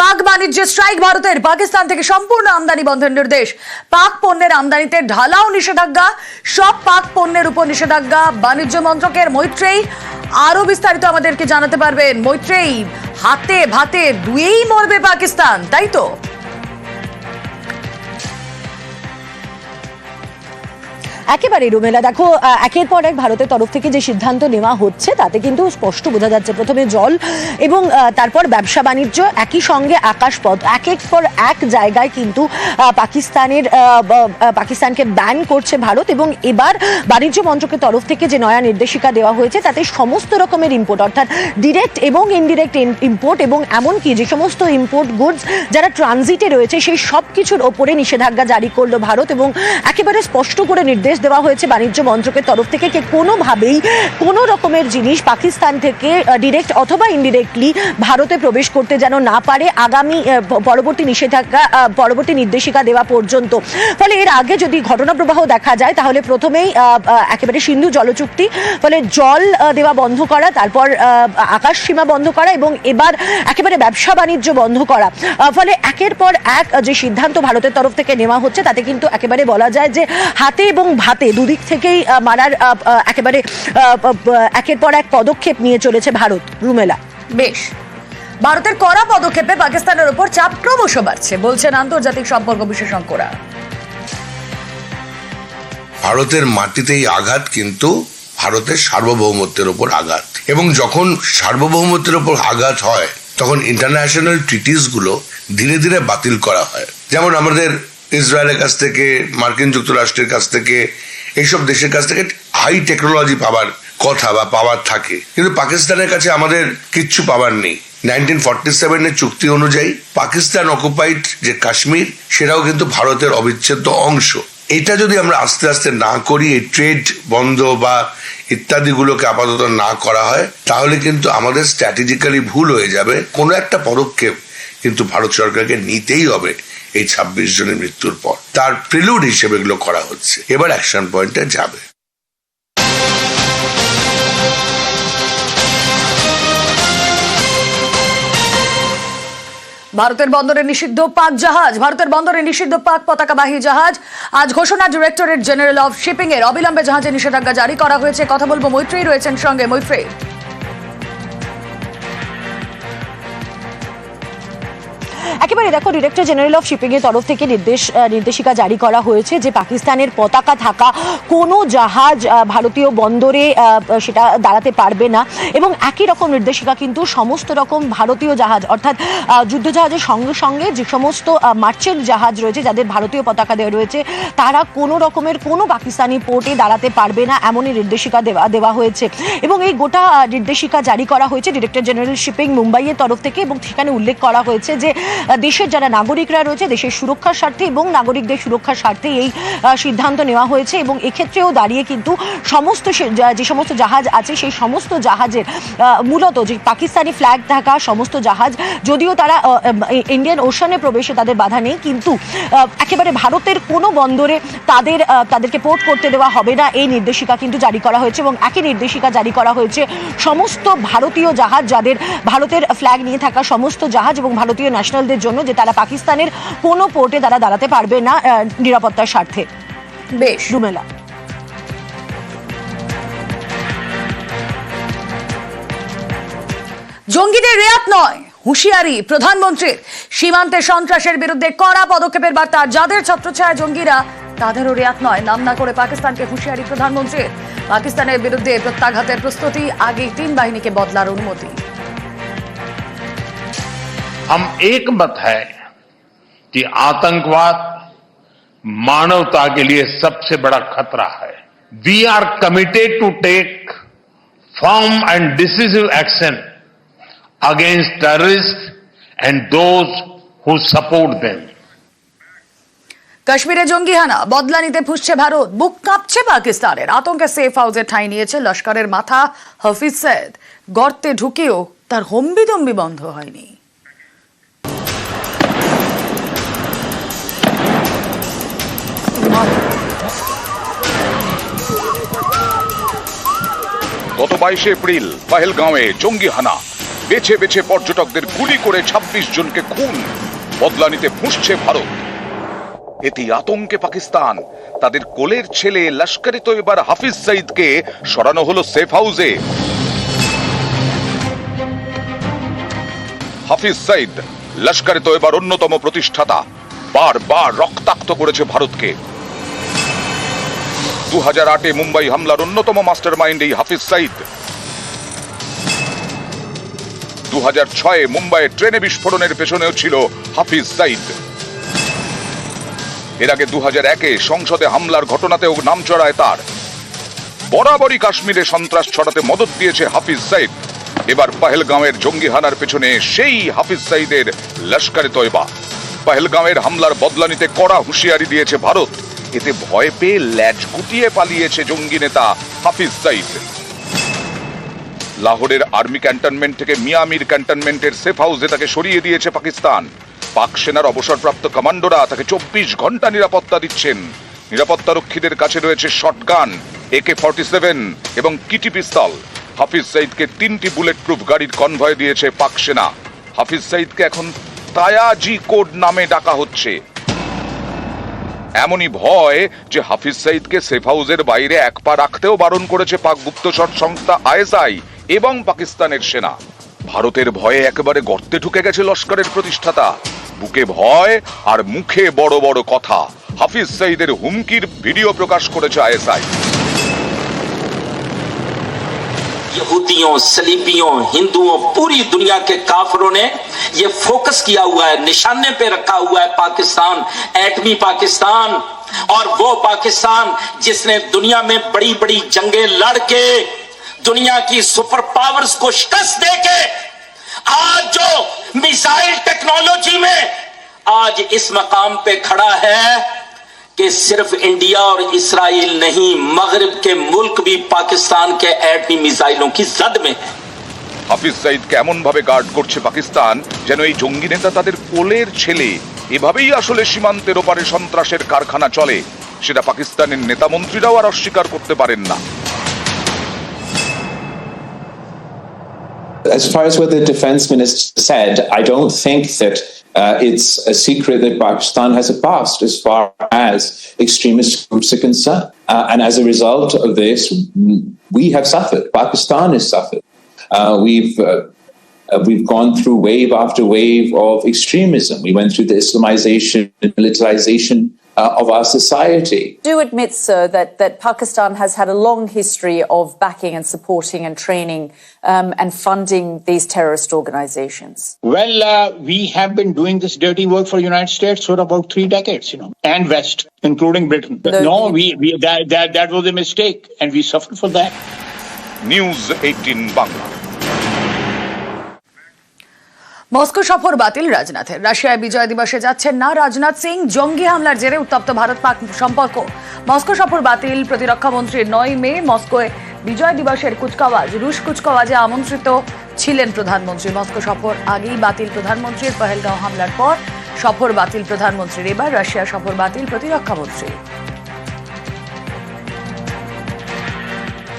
পাক বাণিজ্য স্ট্রাইক ভারতের পাকিস্তান থেকে সম্পূর্ণ আমদানি বন্ধের নির্দেশ। পাক পণ্যের আমদানিতে ঢালাও নিষেধাজ্ঞা, সব পাক পণ্যের উপর নিষেধাজ্ঞা। বাণিজ্য মন্ত্রকের মৈত্রেই আরও বিস্তারিত আমাদেরকে জানাতে পারবেন। মৈত্রেই হাতে ভাতে দুয়েই মরবে পাকিস্তান, তাই তো? একেবারে রুমেলা। দেখো একের পর এক ভারতের তরফ থেকে যে সিদ্ধান্ত নেওয়া হচ্ছে, তাতে কিন্তু স্পষ্ট বোঝা যাচ্ছে প্রথমে জল এবং তারপর ব্যবসা বাণিজ্য। একই সঙ্গে আকাশপথ। এক এক পর এক জায়গায় কিন্তু পাকিস্তানের পাকিস্তানকে ব্যান করছে ভারত এবং এবার বাণিজ্য মন্ত্রকের তরফ থেকে যে নয়া নির্দেশিকা দেওয়া হয়েছে, তাতে সমস্ত রকমের ইম্পোর্ট অর্থাৎ ডিরেক্ট এবং ইনডিরেক্ট ইম্পোর্ট এবং এমনকি যে সমস্ত ইম্পোর্ট গুডস যারা ট্রানজিটে রয়েছে, সেই সব কিছুর ওপরে নিষেধাজ্ঞা জারি করল ভারত এবং একেবারে স্পষ্ট করে নির্দেশ দেওয়া হয়েছে বাণিজ্য মন্ত্রকের তরফ থেকে যে কোনোভাবেই কোনো রকমের জিনিস পাকিস্তান থেকে ডিরেক্ট অথবা ইনডিরেক্টলি ভারতে প্রবেশ করতে যেন না পারে আগামী পরবর্তী নিষেধাজ্ঞা পরবর্তী নির্দেশিকা দেওয়া পর্যন্ত। ফলে এর আগে যদি ঘটনা প্রবাহ দেখা যায় তাহলে প্রথমেই একেবারে সিন্ধু জলচুক্তি, ফলে জল দেওয়া বন্ধ করা, তারপর আকাশ সীমা বন্ধ করা এবং এবার একেবারে ব্যবসা বাণিজ্য বন্ধ করা। ফলে একের পর এক যে সিদ্ধান্ত ভারতের তরফ থেকে নেওয়া হচ্ছে তাতে কিন্তু একেবারে বলা যায় যে হাতে এবং ভাতে দুদিক থেকেই মারার একেবারে একের পর এক পদক্ষেপ নিয়ে চলেছে ভারত রুমেলা। বেশ। ভারতের কড়া পদক্ষেপে পাকিস্তানের উপর চাপ ক্রমশ বাড়ছে বলছেন আন্তর্জাতিক সম্পর্ক বিশেষজ্ঞরা। ভারতের মাটিতেই আঘাত কিন্তু ভারতের সার্বভৌমত্বের ওপর আঘাত। এবং যখন সার্বভৌমত্বের ওপর আঘাত হয় তখন ইন্টারন্যাশনাল ট্রিটিসগুলো ধীরে ধীরে বাতিল করা হয়। যেমন আমাদের ইসরায়েলের কাছ থেকে, মার্কিন যুক্তরাষ্ট্রের কাছ থেকে, এইসব দেশের কাছ থেকে হাই টেকনোলজি পাবার কথা বা পাওয়ার থাকে। কিন্তু পাকিস্তানের কাছে আমাদের কিচ্ছু পাওয়ার নেই। নাইনটিন ফর্টি সেভেনের চুক্তি অনুযায়ী পাকিস্তান অকুপাইড যে কাশ্মীর, সেটাও কিন্তু ভারতের অবিচ্ছেদ্য অংশ। এটা যদি আমরা আস্তে আস্তে না করি, এই ট্রেড বন্ধ বা ইত্যাদিগুলোকে আপাতত না করা হয়, তাহলে কিন্তু আমাদের স্ট্র্যাটেজিক্যালি ভুল হয়ে যাবে। কোনো একটা পদক্ষেপ কিন্তু ভারত সরকারকে নিতেই হবে। এই ছাব্বিশ জনের মৃত্যুর পর। তার প্রিলুড হিসেবে এগুলো করা হচ্ছে। এবার অ্যাকশন পয়েন্টে যাবে। ভারতের বন্দরে নিষিদ্ধ পাক জাহাজ। ভারতের বন্দরে নিষিদ্ধ পাক পতাকাবাহী জাহাজ। আজ ঘোষণা ডিরেক্টরেট জেনারেল অফ শিপিং এর অবিলম্বে জাহাজে নিষেধাজ্ঞা জারি করা হয়েছে। কথা বলব মৈত্রী রয়েছেন সঙ্গে মৈত্রী একেবারে দেখো ডিরেক্টর জেনারেল অফ শিপিং এর তরফ থেকে নির্দেশ নির্দেশিকা জারি করা হয়েছে যে পাকিস্তানের পতাকা থাকা কোনো জাহাজ ভারতীয় বন্দরে সেটা দাঁড়াতে পারবে না। এবং একই রকম নির্দেশিকা কিন্তু সমস্ত রকম ভারতীয় জাহাজ অর্থাৎ আহ, যুদ্ধ জাহাজের সঙ্গে সঙ্গে যে সমস্ত মার্চেন্ট জাহাজ রয়েছে যাদের ভারতীয় পতাকা দেওয়া রয়েছে তারা কোনো রকমের কোনো পাকিস্তানি পোর্টে দাঁড়াতে পারবে না এমনই নির্দেশিকা দেওয়া দেওয়া হয়েছে। এবং এই গোটা নির্দেশিকা জারি করা হয়েছে ডিরেক্টর জেনারেল শিপিং মুম্বাইয়ের তরফ থেকে এবং সেখানে উল্লেখ করা হয়েছে যে দেশের যারা নাগরিকরা রয়েছে, দেশের সুরক্ষার স্বার্থে এবং নাগরিকদের সুরক্ষার স্বার্থে এই সিদ্ধান্ত নেওয়া হয়েছে এবং এক্ষেত্রেও দাঁড়িয়ে কিন্তু সমস্ত যে সমস্ত জাহাজ আছে, সেই সমস্ত জাহাজের মূলত যে পাকিস্তানি ফ্ল্যাগ থাকা সমস্ত জাহাজ, যদিও তারা ইন্ডিয়ান ওশানে প্রবেশে তাদের বাধা নেই, কিন্তু একেবারে ভারতের কোনো বন্দরে তাদের তাদেরকে পোর্ট করতে দেওয়া হবে না, এই নির্দেশিকা কিন্তু জারি করা হয়েছে এবং একই নির্দেশিকা জারি করা হয়েছে সমস্ত ভারতীয় জাহাজ, যাদের ভারতের ফ্ল্যাগ নিয়ে থাকা সমস্ত জাহাজ এবং ভারতীয় ন্যাশনালদের জন্য যে তারা পাকিস্তানের কোনো পোর্টে তারা দাঁড়াতে পারবে না নিরাপত্তার স্বার্থে। বেশ। রুমেলা। জঙ্গিদের রেয়াত নয় হুঁশিয়ারি প্রধানমন্ত্রীর। সীমান্তে সন্ত্রাসের বিরুদ্ধে কড়া পদক্ষেপের বার্তা যাদের ছত্রছায়া জঙ্গিরা তাদেরও রেয়াত নয়। নাম না করে পাকিস্তানকে হুঁশিয়ারি প্রধানমন্ত্রীর। পাকিস্তানের বিরুদ্ধে প্রত্যাঘাতের প্রস্তুতি আগেই তিন বাহিনীকে বদলার অনুমতি। हम एक मत है कि आतंकवाद मानवता के लिए सबसे बड़ा खतरा है we are committed to take form and decisive action against terrorist and those who support them কাশ্মীরে জঙ্গি হানা বদলা নিতে ফুসছে ভারত বুক কাঁপছে পাকিস্তানের আতঙ্কে সেফ হাউসে ঠাঁই নিয়েছে লস্করের মাথা হাফিজ সৈয়দ গর্তে ঢুকেও তার হম্বিদম্বি বন্ধ হয়নি গত বাইশে এপ্রিল পাহেলগাঁওয়ে জঙ্গি হানা বেছে বেছে পর্যটকদের গুলি করে ২৬ জনকে খুন। বদলা নিতে ফুঁসছে ভারত। এতে আতঙ্কে পাকিস্তান। তাদের কোলের ছেলে লস্করি তৈবার হাফিজ সঈদকে সরানো হলো সেফ হাউসে হাফিজ সঈদ, লস্করে তৈবার অন্যতম প্রতিষ্ঠাতা। বারবার রক্তাক্ত করেছে ভারতকে। দু হাজার আটে মুম্বাই হামলার অন্যতম মাস্টার মাইন্ড এই হাফিজ সঈদ। দু হাজার ছয়ে মুম্বাইয়ে ট্রেনে বিস্ফোরণের পেছনেও ছিল হাফিজ সঈদ। এর আগে দু হাজার একে সংসদে হামলার ঘটনাতেও নাম চড়ায় তার। বরাবরই কাশ্মীরে সন্ত্রাস ছড়াতে মদত দিয়েছে হাফিজ সাইদ এবার পাহেলগাঁওয়ের জঙ্গি হানার পেছনে সেই হাফিজ সাইদের লস্করে তয়বা পাহেলগাঁওয়ের হামলার বদলা নিতে কড়া হুঁশিয়ারি দিয়েছে ভারত। এতে ভয় পেয়ে ল্যাজ গুটিয়ে পালিয়েছে জঙ্গি নেতা হাফিজ সাইদ। লাহোরের আর্মি ক্যান্টনমেন্ট থেকে মিয়ামির ক্যান্টনমেন্টের সেফ হাউসে তাকে সরিয়ে দিয়েছে পাকিস্তান। পাক সেনার অবসরপ্রাপ্ত কমান্ডোরা তাকে চব্বিশ ঘণ্টা নিরাপত্তা দিচ্ছেন। নিরাপত্তারক্ষীদের কাছে রয়েছে শটগান, একে ফর্টি সেভেন এবং কিটি পিস্তল। হাফিজ সাইদকে তিনটি বুলেট প্রুফ গাড়ির কনভয় দিয়েছে পাক সেনা। হাফিজ সাইদকে এখন তায়াজি কোড নামে ডাকা হচ্ছে। এমনই ভয় যে হাফিজ সাইদকে সেফ হাউসের বাইরে এক পা রাখতেও বারণ করেছে পাক গুপ্তচর সংস্থা আইএসআই এবং পাকিস্তানের সেনা। ভারতের ভয়ে একেবারে গর্তে ঢুকে গেছে লস্করের প্রতিষ্ঠাতা। বুকে ভয় আর মুখে বড় বড় কথা। হাফিজ সাইদের হুমকির ভিডিও প্রকাশ করেছে আইএসআই। یہودیوں سلیبیوں ہندوؤں، پوری دنیا کے کافروں نے یہ فوکس کیا ہوا ہے، نشانے پہ رکھا ہوا ہے پاکستان، ایٹمی پاکستان، اور وہ پاکستان جس نے دنیا میں بڑی بڑی جنگیں لڑ کے، دنیا کی سپر پاورز کو شکست دے کے، آج جو میزائل ٹیکنالوجی میں، آج اس مقام پہ کھڑا ہے कि सिर्फ इंडिया और इसराइल नहीं मगरब के मुल्क भी पाकिस्तान के एटमी मिसाइलों की जद में है হাফিজ সাইদকে এমন ভাবে গার্ড করছে পাকিস্তান যেন এই জঙ্গি নেতা তাদের কোলের ছেলে এভাবেই আসলে সীমান্তের ওপারে সন্ত্রাসের কারখানা চলে সেটা পাকিস্তানের নেতা মন্ত্রীরাও আর অস্বীকার করতে পারেন না As far as what the defense minister said, I don't think that uh, it's a secret that Pakistan has a past as far as extremist groups are concerned. Uh, and as a result of this, we have suffered. Pakistan has suffered. Uh, we've uh, we've gone through wave after wave of extremism. We went through the Islamization and militarization uh, of our society. Do admit, sir, that, that Pakistan has had a long history of backing and supporting and training um, and funding these terrorist organizations. Well, uh, we have been doing this dirty work for the United States for about three decades, you know, and West, including Britain. No, we, we, that, that, that was a mistake, and we suffered for that. News 18 Bangla. Moscow সফর বাতিল রাজনাথের। রাশিয়ায় বিজয় দিবসে যাচ্ছেন না রাজনাথ সিং, জঙ্গি হামলার জেরে উত্তপ্ত ভারত পাক সম্পর্ক। মস্কো সফর বাতিল, প্রতিরক্ষা মন্ত্রীর নয় মে মস্কোয় বিজয় দিবসের কুচকাওয়াজ, রুশ কুচকাওয়াজে আমন্ত্রিত ছিলেন প্রধানমন্ত্রী। মস্কো সফর আগেই বাতিল প্রধানমন্ত্রীর, পহেলগাঁও হামলার পর সফর বাতিল প্রধানমন্ত্রীর। এবার রাশিয়া সফর বাতিল প্রতিরক্ষা মন্ত্রী